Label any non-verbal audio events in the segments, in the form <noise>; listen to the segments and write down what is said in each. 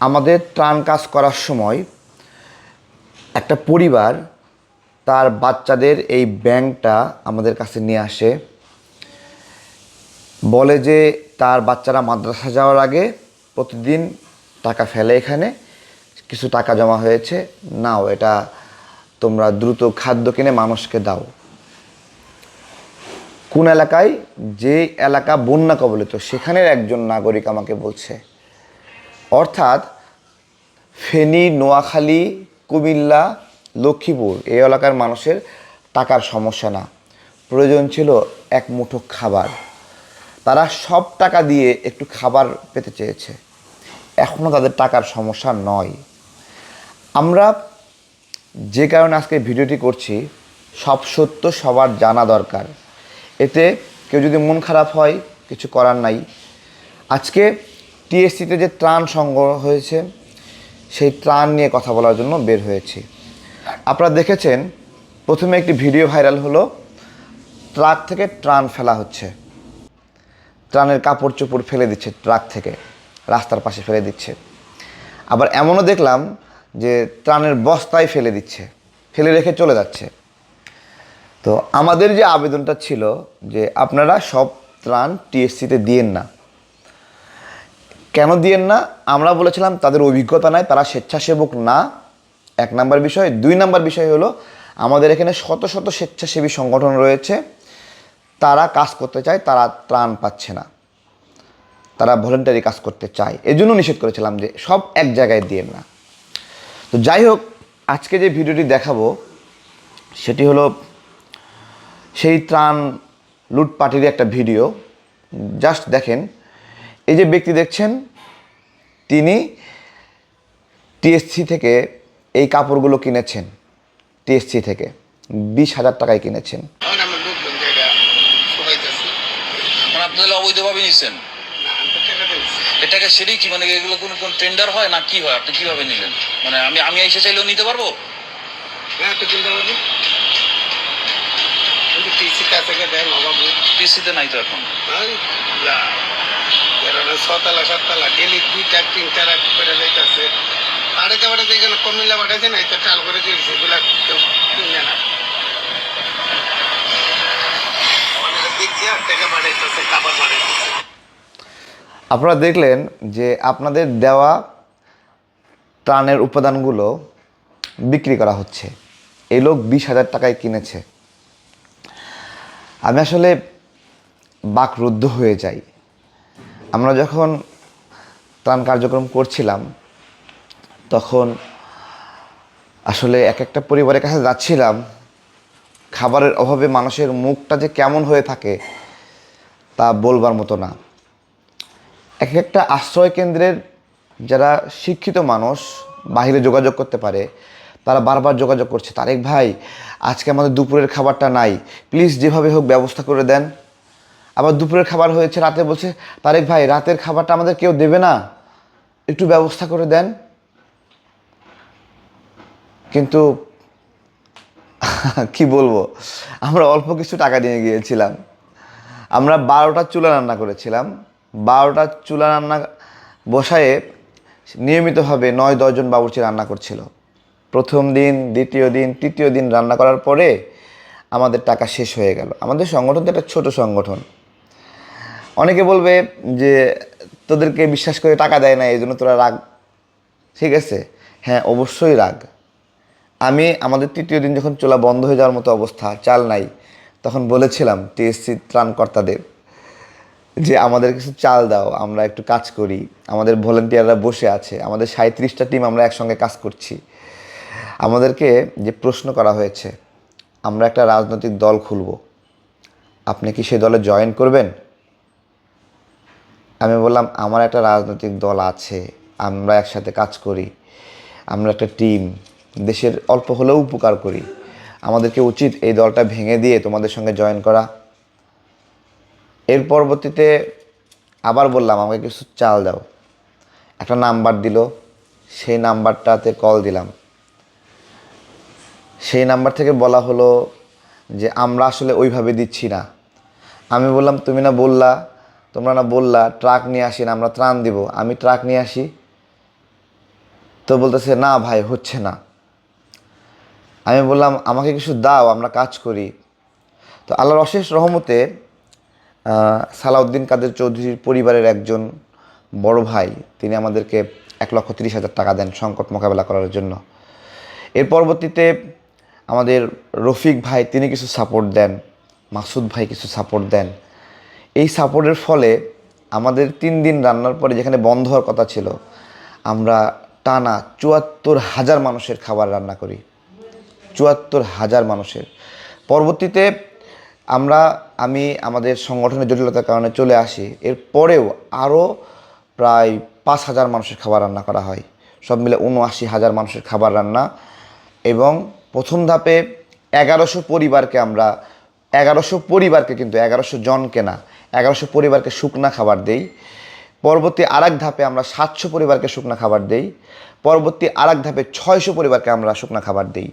আমাদের ত্রাণ কাজ করার সময় একটা পরিবার তার বাচ্চাদের এই ব্যাংকটা আমাদের কাছে নিয়ে আসে। বলে যে তার বাচ্চারা মাদ্রাসা যাওয়ার আগে প্রতিদিন টাকা ফেলে এখানে, কিছু টাকা জমা হয়েছে, নাও এটা তোমরা দ্রুত খাদ্য কিনে মানুষকে দাও। কোন এলাকায়? যে এলাকা বন্যা কবলিত, সেখানের একজন নাগরিক আমাকে বলছে অর্থাৎ ফেনী, নোয়াখালী, কুমিল্লা, লক্ষ্মীপুর, এই এলাকার মানুষের টাকার সমস্যা না। প্রয়োজন ছিল এক মুঠো খাবার। তারা সব টাকা দিয়ে একটু খাবার পেতে চেয়েছে। এখনও তাদের টাকার সমস্যা নয়। আমরা যে কারণে আজকে ভিডিওটি করছি, সব সত্য, সবার জানা দরকার। এতে কেউ যদি মন খারাপ হয়, কিছু করার নাই। আজকে টিএসসিতে যে ত্রাণ সংগ্রহ হয়েছে, সেই ত্রাণ নিয়ে কথা বলার জন্য বের হয়েছি। আপনারা দেখেছেন, প্রথমে একটি ভিডিও ভাইরাল হলো, ট্রাক থেকে ত্রাণ ফেলা হচ্ছে। ত্রাণের কাপড় চোপড় ফেলে দিচ্ছে ট্রাক থেকে, রাস্তার পাশে ফেলে দিচ্ছে। আবার এমনও দেখলাম যে ত্রাণের বস্তায় ফেলে দিচ্ছে, ফেলে রেখে চলে যাচ্ছে। তো আমাদের যে আবেদনটা ছিল যে আপনারা সব ত্রাণ টিএসসিতে দিয়েন না কেন দিয়েন না? আমরা বলেছিলাম তাদের অভিজ্ঞতা নাই, তারা স্বেচ্ছাসেবক না। এক নাম্বার বিষয়। দুই নাম্বার বিষয় হলো, আমাদের এখানে শত শত স্বেচ্ছাসেবী সংগঠন রয়েছে। তারা কাজ করতে চায়, তারা ত্রাণ পাচ্ছে না। তারা ভলেন্টারি কাজ করতে চায়। এই জন্য নিষেধ করেছিলাম যে সব এক জায়গায় দিয়েন না। তো যাই হোক, আজকে যে ভিডিওটি দেখাবো, সেটি হলো সেই ত্রাণ লুটপাটির একটা ভিডিও। জাস্ট দেখেন এই যে ব্যক্তি দেখছেন তিনি টিএসসি থেকে এই কাপড়গুলো কিনেছেন। টিএসসি থেকে বিশ হাজার টাকায় কিনেছেন। মানে অবৈধভাবে এটাকে সেটাই কি মানে এগুলো কোন কোন টেন্ডার হয় না কি হয়? আপনি কীভাবে নিলেন? মানে আমি আমি এসে চাইলেও নিতে পারব? হ্যাঁ একটু চিন্তা করবি টিসি কাছে গিয়ে দেয় টিসিতে নাই। তো এখন। ওই ছতলা সাততলা ডেলি করে যাইতেছে। এখানে কমিল্লা বাড়াইছে না করে দিয়েছে, এগুলা কেউ না। আপনারা দেখলেন যে আপনাদের দেওয়া ত্রাণের উপাদানগুলো বিক্রি করা হচ্ছে। এই লোক বিশ হাজার টাকায় কিনেছে। আমি আসলে বাকরুদ্ধ হয়ে যাই। আমরা যখন ত্রাণ কার্যক্রম করছিলাম, তখন আসলে এক একটা পরিবারের কাছে যাচ্ছিলাম, খাবারের অভাবে মানুষের মুখটা যে কেমন হয়ে থাকে তা বলবার মতো না। এক একটা আশ্রয় কেন্দ্রের যারা শিক্ষিত মানুষ বাইরে যোগাযোগ করতে পারে, তারা বারবার যোগাযোগ করছে তারেক ভাই, আজকে আমাদের দুপুরের খাবারটা নাই প্লিজ যেভাবে হোক ব্যবস্থা করে দেন। আবার দুপুরের খাবার হয়েছে, রাতে বলছে, তারেক ভাই, রাতের খাবারটা আমাদের কেউ দেবে না। একটু ব্যবস্থা করে দেন। কিন্তু <laughs> কি বলব, আমরা অল্প কিছু টাকা নিয়ে গিয়েছিলাম। আমরা বারোটা চুলা রান্না করেছিলাম। বারোটা চুলা রান্না বসায়ে নিয়মিতভাবে নয় দশজন বাবুর্চি রান্না করছিল। প্রথম দিন, দ্বিতীয় দিন, তৃতীয় দিন রান্না করার পরে আমাদের টাকা শেষ হয়ে গেল। আমাদের সংগঠন তো একটা ছোট সংগঠন। অনেকে বলবে যে, তোদেরকে বিশ্বাস করে টাকা দেয় না, এই জন্য তোরা রাগ? ঠিক আছে। হ্যাঁ অবশ্যই রাগ। আমি আমাদের তৃতীয় দিন যখন চোলা বন্ধ হয়ে যাওয়ার মতো অবস্থা, চাল নাই, তখন বলেছিলাম টিএসসি ত্রাণকর্তাদের যে, আমাদের কিছু চাল দাও, আমরা একটু কাজ করি। আমাদের ভলেন্টিয়াররা বসে আছে, আমাদের সাঁত্রিশটা টিম আমরা একসঙ্গে কাজ করছি। আমাদেরকে যে, প্রশ্ন করা হয়েছে, আমরা একটা রাজনৈতিক দল খুলব। আপনি কি সেই দলে জয়েন করবেন? আমি বললাম, আমার একটা রাজনৈতিক দল আছে, আমরা একসাথে কাজ করি, আমরা একটা টিম দেশের অল্প হলেও উপকার করি। আমাদেরকে উচিত এই দলটা ভেঙে দিয়ে তোমাদের সঙ্গে জয়েন করা। এর পরবর্তীতে আবার বললাম, আমাকে কিছু চাল দাও। একটা নাম্বার দিল, সেই নাম্বারটাতে কল দিলাম। সেই নাম্বার থেকে বলা হলো যে, আমরা আসলে ওইভাবে দিচ্ছি না। আমি বললাম, তুমি না বললা তোমরা না বললা, ট্রাক নিয়ে আসি না, আমরা ত্রাণ দিব। আমি ট্রাক নিয়ে আসি। তো বলতেছে, না ভাই, হচ্ছে না। আমি বললাম, আমাকে কিছু দাও, আমরা কাজ করি। তো আল্লাহর অশেষ রহমতে সালাউদ্দিন কাদের চৌধুরীর পরিবারের একজন বড় ভাই, তিনি আমাদেরকে এক লক্ষ তিরিশ হাজার টাকা দেন সংকট মোকাবেলা করার জন্য। এর পরবর্তীতে আমাদের রফিক ভাই, তিনি কিছু সাপোর্ট দেন, মাসুদ ভাই কিছু সাপোর্ট দেন। এই সাপোর্টের ফলে আমাদের তিন দিন রান্নার পরে যেখানে বন্ধ হওয়ার কথা ছিল, আমরা টানা চুয়াত্তর হাজার মানুষের খাবার রান্না করি। চুয়াত্তর হাজার মানুষের। পরবর্তীতে আমরা, আমি, আমাদের সংগঠনের জটিলতার কারণে চলে আসি। এরপরেও আরও প্রায় পাঁচ হাজার মানুষের খাবার রান্না করা হয়। সব মিলে উনআশি হাজার মানুষের খাবার রান্না এবং প্রথম ধাপে এগারোশো পরিবারকে আমরা, এগারোশো পরিবারকে কিন্তু এগারোশো জনকে না এগারোশো পরিবারকে শুকনা খাবার দেই। পরবর্তী আরেক ধাপে আমরা সাতশো পরিবারকে শুকনা খাবার দেই। পরবর্তী আরেক ধাপে ছয়শো পরিবারকে আমরা শুকনা খাবার দেই।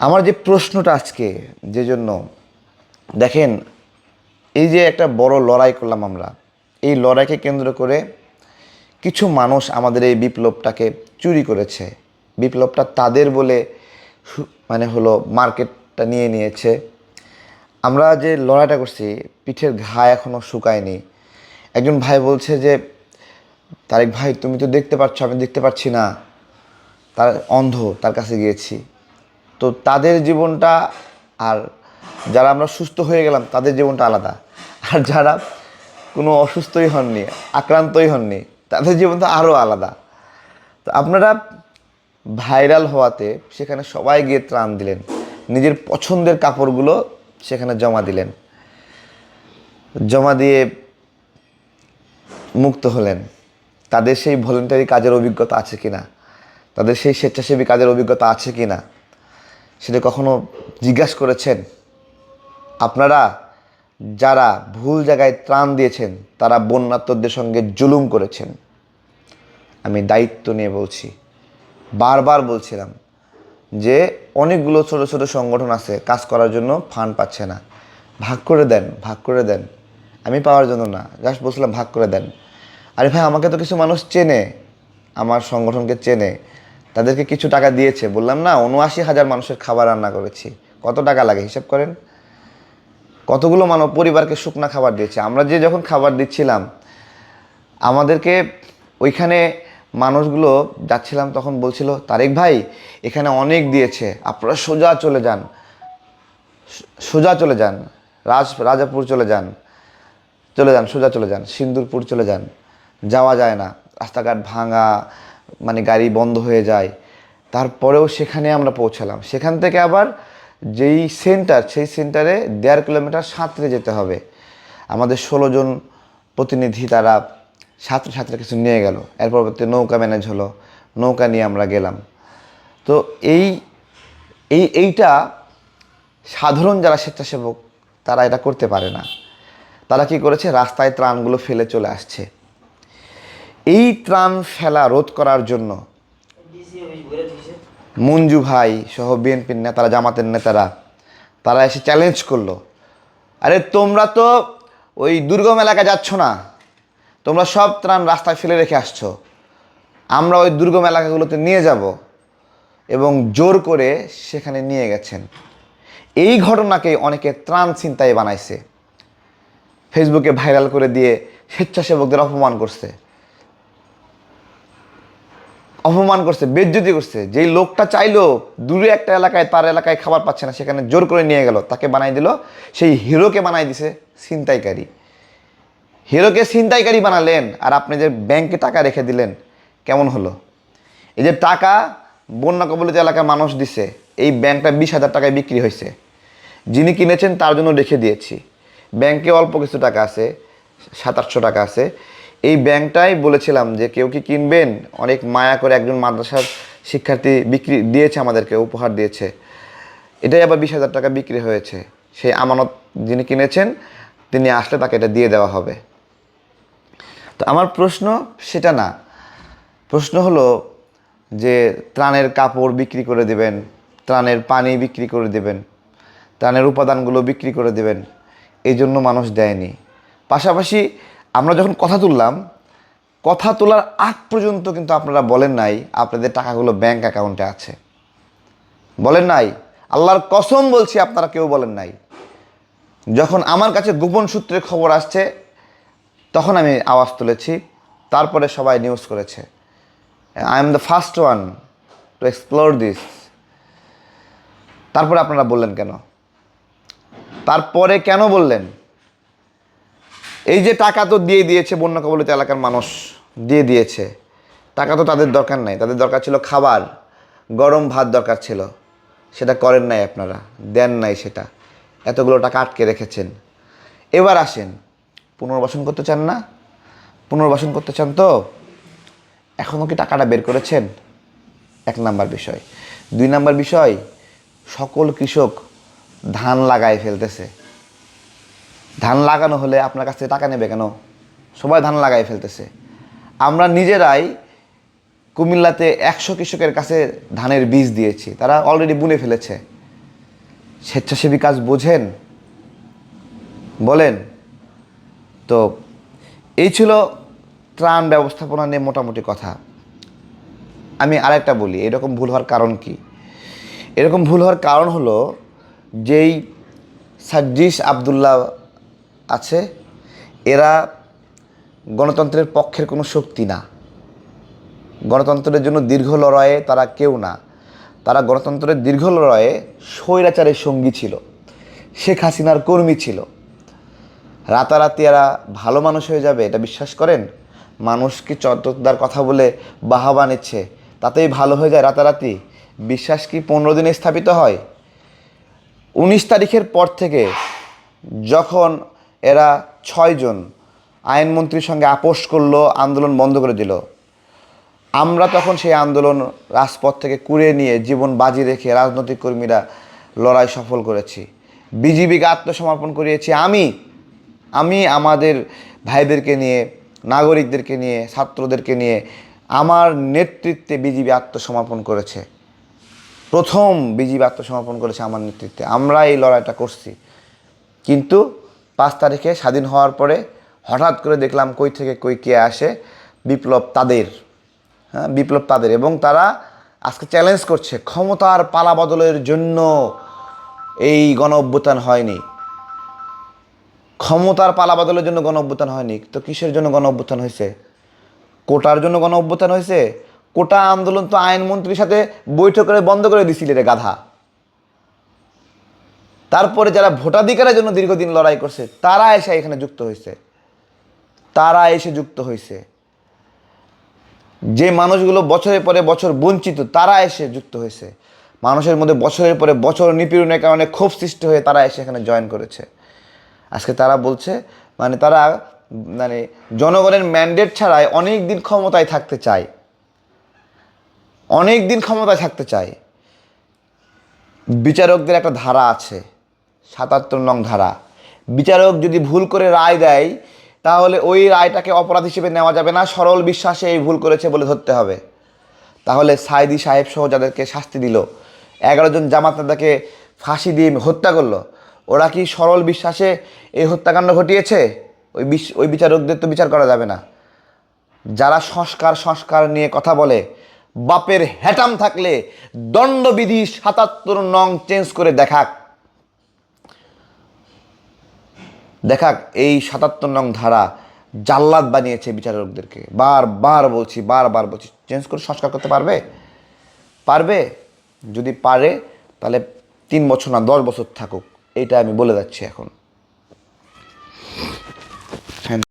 আমার যে প্রশ্নটা আজকে, যে জন্য, দেখেন, এই যে একটা বড় লড়াই করলাম আমরা, এই লড়াইকে কেন্দ্র করে কিছু মানুষ আমাদের এই বিপ্লবটাকে চুরি করেছে। বিপ্লবটা তাদের বলে মানে হলো মার্কেটটা নিয়ে নিয়েছে। আমরা যে লড়াইটা করছি, পিঠের ঘা এখনও শুকায়নি। একজন ভাই বলছে যে, তারেক ভাই, তুমি তো দেখতে পাচ্ছ আমি দেখতে পাচ্ছি না। তার অন্ধ, তার কাছে গিয়েছি। তো তাদের জীবনটা আর যারা আমরা সুস্থ হয়ে গেলাম, তাদের জীবনটা আলাদা। আর যারা কোনো অসুস্থই হননি, আক্রান্তই হননি, তাদের জীবনটা আরও আলাদা। তো আপনারা ভাইরাল হওয়াতে সেখানে সবাই গিয়ে ত্রাণ দিলেন। নিজের পছন্দের কাপড়গুলো সেখানে জমা দিলেন। জমা দিয়ে মুক্ত হলেন। তাদের সেই ভলেন্টারি কাজের অভিজ্ঞতা আছে কিনা? তাদের সেই স্বেচ্ছাসেবী কাজের অভিজ্ঞতা আছে কি না সেটা কখনো জিজ্ঞাসা করেছেন? আপনারা যারা ভুল জায়গায় ত্রাণ দিয়েছেন, তারা বন্যাত্মদের সঙ্গে জুলুম করেছেন। আমি দায়িত্ব নিয়ে বলছি, বারবার বলছিলাম যে অনেকগুলো ছোট ছোট সংগঠন আছে, কাজ করার জন্য ফান্ড পাচ্ছে না। ভাগ করে দেন, ভাগ করে দেন। আমি পাওয়ার জন্য না, জাস্ট বলছিলাম ভাগ করে দেন। আরে ভাই, আমাকে তো কিছু মানুষ চেনে, আমার সংগঠনকে চেনে, তাদেরকে কিছু টাকা দিয়েছে। বললাম, না, উনআশি হাজার মানুষের খাবার রান্না করেছি। কত টাকা লাগে, হিসাব করেন? কতগুলো মানব পরিবারকে শুকনা খাবার দিয়েছে। আমরা যে যখন খাবার দিচ্ছিলাম, আমাদেরকে ওইখানে মানুষগুলো যাচ্ছিলাম তখন বলছিল, তারেক ভাই, এখানে অনেক দিয়েছে, আপনারা সোজা চলে যান। সোজা চলে যান। রাজ, রাজাপুর চলে যান। চলে যান, সোজা চলে যান। সিন্দুরপুর চলে যান। যাওয়া যায় না। রাস্তাঘাট ভাঙা মানে গাড়ি বন্ধ হয়ে যায়। তারপরেও সেখানে আমরা পৌঁছালাম। সেখান থেকে আবার যেই সেন্টার সেই সেন্টারে দেড় কিলোমিটার সাঁতরে যেতে হবে। আমাদের ষোলো জন প্রতিনিধি তারা সাঁতরে কিছু নিয়ে গেল। এর পরবর্তী নৌকা ম্যানেজ হলো। নৌকা নিয়ে আমরা গেলাম। তো এই এই, এইটা সাধারণ যারা স্বেচ্ছাসেবক, তারা এটা করতে পারে না। তারা কি করেছে? রাস্তায় ত্রাণগুলো ফেলে চলে আসছে। এই ত্রাণ ফেলা রোধ করার জন্য মঞ্জু ভাই সহ বিএনপির নেতারা, জামাতের নেতারা, তারা এসে চ্যালেঞ্জ করল। আরে তোমরা তো ওই দুর্গম এলাকায় যাচ্ছ না? তোমরা সব ত্রাণ রাস্তায় ফেলে রেখে আসছো। আমরা ওই দুর্গম এলাকাগুলোতে নিয়ে যাব এবং জোর করে সেখানে নিয়ে গেছেন। এই ঘটনাকে অনেকে ত্রাণ চিন্তায় বানাইছে। ফেসবুকে ভাইরাল করে দিয়ে স্বেচ্ছাসেবকদের অপমান করছে। অপমান করছে, বেজ্জতি করছে। যেই লোকটা চাইলো দূরে একটা এলাকায়, তার এলাকায় খাবার পাচ্ছে না, সেখানে জোর করে নিয়ে গেল। তাকে বানাই দিল। সেই হিরোকে বানাই দিছে ছিনতাইকারী। হিরোকে ছিনতাইকারী বানালেন আর আপনি যে ব্যাংকে টাকা রেখে দিলেন, কেমন হলো? এই যে টাকা বন্যা কবলিত এলাকার মানুষ দিছে, এই ব্যাংকটা বিশ হাজার টাকায় বিক্রি হয়েছে। যিনি কিনেছেন, তার জন্য রেখে দিয়েছি। ব্যাংকে অল্প কিছু টাকা আছে, সাত আটশো টাকা আছে। এই ব্যাংকটাই বলেছিলাম যে কেউ কি কিনবেন? অনেক মায়া করে একজন মাদ্রাসার শিক্ষার্থী বিক্রি দিয়েছে আমাদেরকে, উপহার দিয়েছে। এটাই আবার বিশ হাজার টাকা বিক্রি হয়েছে। সেই আমানত যিনি কিনেছেন, তিনি আসলে তাকে এটা দিয়ে দেওয়া হবে। তো আমার প্রশ্ন সেটা না। প্রশ্ন হলো যে ত্রাণের কাপড় বিক্রি করে দেবেন, ত্রাণের পানি বিক্রি করে দেবেন, ত্রাণের উপাদানগুলো বিক্রি করে দেবেন, এই জন্য মানুষ দেয়নি। পাশাপাশি আমরা যখন কথা তুললাম, কথা তোলার আগ পর্যন্ত কিন্তু আপনারা বলেন নাই আপনাদের টাকাগুলো ব্যাংক অ্যাকাউন্টে আছে। বলেন নাই। আল্লাহর কসম বলছি আপনারা কেউ বলেন নাই। যখন আমার কাছে গোপন সূত্রে খবর আসছে তখন আমি আওয়াজ তুলেছি, তারপরে সবাই নিউজ করেছে। I am the first one to explore this তারপরে আপনারা বললেন কেন? তারপরে কেন বললেন? এই যে টাকা তো দিয়ে দিয়েছে বন্যা কবলিত এলাকার মানুষ, দিয়ে দিয়েছে। টাকা তো তাদের দরকার নাই। তাদের দরকার ছিল খাবার। গরম ভাত দরকার ছিল। সেটা করেন নাই আপনারা। দেন নাই সেটা। এতগুলো টাকা আটকে রেখেছেন। এবার আসেন। পুনর্বাসন করতে চান না? পুনর্বাসন করতে চান তো? এখনও কি টাকাটা বের করেছেন? এক নাম্বার বিষয়। দুই নাম্বার বিষয়, সকল কৃষক ধান লাগায় ফেলতেছে। ধান লাগানো হলে আপনার কাছ থেকে টাকা নেবে কেন? সবাই ধান লাগাই ফেলতেছে। আমরা নিজেরাই কুমিল্লাতে একশো কৃষকের কাছে ধানের বীজ দিয়েছি। তারা অলরেডি বুনে ফেলেছে। স্বেচ্ছাসেবী কাজ বোঝেন? বলেন। তো এই ছিল ত্রাণ ব্যবস্থাপনা নিয়ে মোটামুটি কথা। আমি আরেকটা বলি, এরকম ভুল হওয়ার কারণ কি? এরকম ভুল হওয়ার কারণ হলো যেই সাজ্জিস আবদুল্লাহ আছে, এরা গণতন্ত্রের পক্ষের কোনো শক্তি না। গণতন্ত্রের জন্য দীর্ঘ লড়াইয়ে তারা কেউ না। তারা গণতন্ত্রের দীর্ঘ লড়াইয়ে স্বৈরাচারের সঙ্গী ছিল। শেখ হাসিনার কর্মী ছিল। রাতারাতি এরা ভালো মানুষ হয়ে যাবে, এটা বিশ্বাস করেন? মানুষ কি চটকদার কথা বলে বাহাবা নিচ্ছে, তাতেই ভালো হয়ে যায় রাতারাতি? বিশ্বাস কি পনেরো দিনে স্থাপিত হয়? উনিশ তারিখের পর থেকে যখন এরা ছয়জন আইনমন্ত্রীর সঙ্গে আপোষ করল, আন্দোলন বন্ধ করে দিল, আমরা তখন সেই আন্দোলন রাজপথ থেকে কুড়িয়ে নিয়ে জীবন বাজি রেখে রাজনৈতিক কর্মীরা লড়াই সফল করেছি। বিজিবিকে আত্মসমর্পণ করিয়েছি আমি আমি আমাদের ভাইদেরকে নিয়ে, নাগরিকদেরকে নিয়ে, ছাত্রদেরকে নিয়ে আমার নেতৃত্বে বিজিবি আত্মসমর্পণ করেছে। প্রথম বিজিবি আত্মসমর্পণ করেছে আমার নেতৃত্বে। আমরা এই লড়াইটা করছি। কিন্তু পাঁচ তারিখে স্বাধীন হওয়ার পরে হঠাৎ করে দেখলাম কই থেকে কই কে আসে, বিপ্লব তাদের। হ্যাঁ বিপ্লব তাদের। এবং তারা আজকে চ্যালেঞ্জ করছে, ক্ষমতার পালা বদলের জন্য এই গণ অভ্যুত্থান হয়নি। ক্ষমতার পালা বদলের জন্য গণ অভ্যুত্থান হয়নি। তো কিসের জন্য গণ অভ্যুত্থান হয়েছে? কোটার জন্য গণ অভ্যুত্থান হয়েছে? কোটা আন্দোলন তো আইনমন্ত্রীর সাথে বৈঠক করে বন্ধ করে দিছিল রে গাধা। তারপরে যারা ভোটাধিকারের জন্য দীর্ঘদিন লড়াই করছে, তারা এসে এখানে যুক্ত হয়েছে। তারা এসে যুক্ত হয়েছে। যে মানুষগুলো বছরের পরে বছর বঞ্চিত, তারা এসে যুক্ত হয়েছে। মানুষের মধ্যে বছরের পরে বছর নিপীড়নের কারণে ক্ষোভ সৃষ্টি হয়ে তারা এসে এখানে জয়েন করেছে। আজকে তারা বলছে মানে তারা মানে জনগণের ম্যান্ডেট ছাড়াই অনেক দিন ক্ষমতায় থাকতে চায়। অনেক দিন ক্ষমতায় থাকতে চায়। বিচারকদের একটা ধারা আছে, সাতাত্তর নং ধারা। বিচারক যদি ভুল করে রায় দেয়, তাহলে ওই রায়টাকে অপরাধ হিসেবে নেওয়া যাবে না, সরল বিশ্বাসে এই ভুল করেছে বলে ধরতে হবে। তাহলে সাইদি সাহেব সহ যাদেরকে শাস্তি দিল, এগারো জন জামাত নেতাকে ফাঁসি দিয়ে হত্যা করল ওরা কি সরল বিশ্বাসে এই হত্যাকাণ্ড ঘটিয়েছে? ওই বিশ, ওই বিচারকদের তো বিচার করা যাবে না। যারা সংস্কার সংস্কার নিয়ে কথা বলে, বাপের হ্যাটাম থাকলে দণ্ডবিধি সাতাত্তর নং চেঞ্জ করে দেখাক। দেখাক এই সাতাত্তর নং ধারা জাল্লাদ বানিয়েছে বিচারকদেরকে। বারবার বলছি বারবার বলছি। চেঞ্জ করে সংস্কার করতে পারবে? পারবে? যদি পারে, তাহলে তিন বছর না, দশ বছর থাকুক। এটা আমি বলে যাচ্ছি এখন।